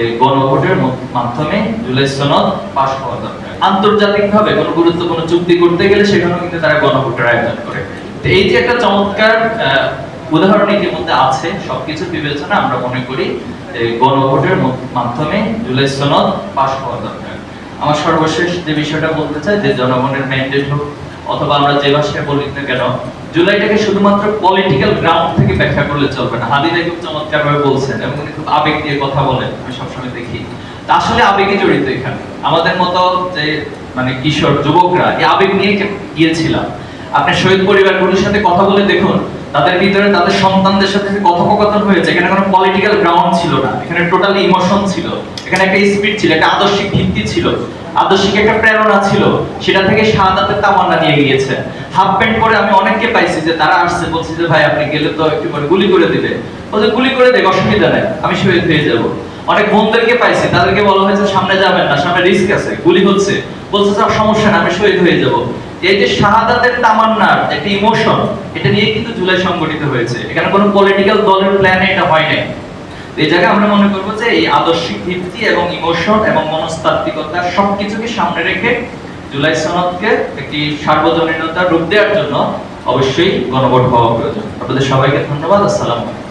এই গণভোটের মাধ্যমে জুলাই সনদ পাশ হওয়া দরকার। কোনো গুরুত্বপূর্ণ চুক্তি করতে গেলে সেখানেও কিন্তু তারা গণভোটের আয়োজন করে। এই যে একটা চমৎকার উদাহরণ ইতিমধ্যে আছে, সবকিছু বিবেচনা আমরা মনে করি গণভোটের মাধ্যমে জুলাই সনদ পাশ হওয়া দরকার। আমার সর্বশেষ যে বিষয়টা বলতে চাই, যে জনগণের ম্যান্ডেট হোক অথবা আমরা যে ভাষায় বলি না কেন, জুলাইটাকে শুধুমাত্র পলিটিক্যাল গ্রাউন্ড থেকে ব্যাখ্যা করলে চলবে না। হাদিদা খুব চমৎকার ভাবে বলছেন এবং উনি খুব আবেগ দিয়ে কথা বলেন, আমি সবসময় দেখি। তা আসলে আবেগে জড়িত এখানে। আমাদের মতো যে মানে কিশোর যুবকরা, এই আবেগ নিয়ে গিয়েছিলাম। আপনি শহীদ পরিবারগুলোর সাথে কথা বলে দেখুন, তাদের ভিতরে তাদের সন্তানদের সাথে কথোপকথন হয়েছে, এখানে কোনো পলিটিক্যাল গ্রাউন্ড ছিল না। এখানে টোটালি ইমোশন ছিল। এখানে একটা স্পিড ছিল, একটা আদর্শিক ভিত্তি ছিল। একটা প্রেরণা ছিল, সেটা থেকে শাহাদাতের তামান্না নিয়ে গিয়েছে। হাফ প্যান্ট পরে আমি অনেককে পাইছি যে তারা আসছে, বলছে যে, ভাই, আপনি গেলে তো একটু করে গুলি করে দিবে। গুলি করে অসুবিধা নেই, আমি শহীদ হয়ে যাব। অনেক বোনদেরকে পাইছি, তাদেরকে বলা হয়েছে, সামনে যাবেন না, সামনে রিস্ক আছে, গুলি হচ্ছে। বলছে সমস্যা না আমি শহীদ হয়ে যাব। এই যে শাহাদাতের তামান্নার একটা ইমোশন এটা নিয়ে কিন্তু জুলাই সংগঠিত হয়েছে। এখানে কোনো পলিটিক্যাল দলের প্ল্যানে এটা হয় নাই। এই জায়গায় আমরা মনে করব যে এই আদর্শিক ভিত্তি এবং ইমোশন এবং মনস্তাত্ত্বিকতা সবকিছুকে সামনে রেখে জুলাই সনদকে একটি সার্বজনীনতার রূপ দেওয়ার জন্য অবশ্যই গণভোট হওয়া প্রয়োজন। আপনাদের সবাইকে ধন্যবাদ। আসসালাম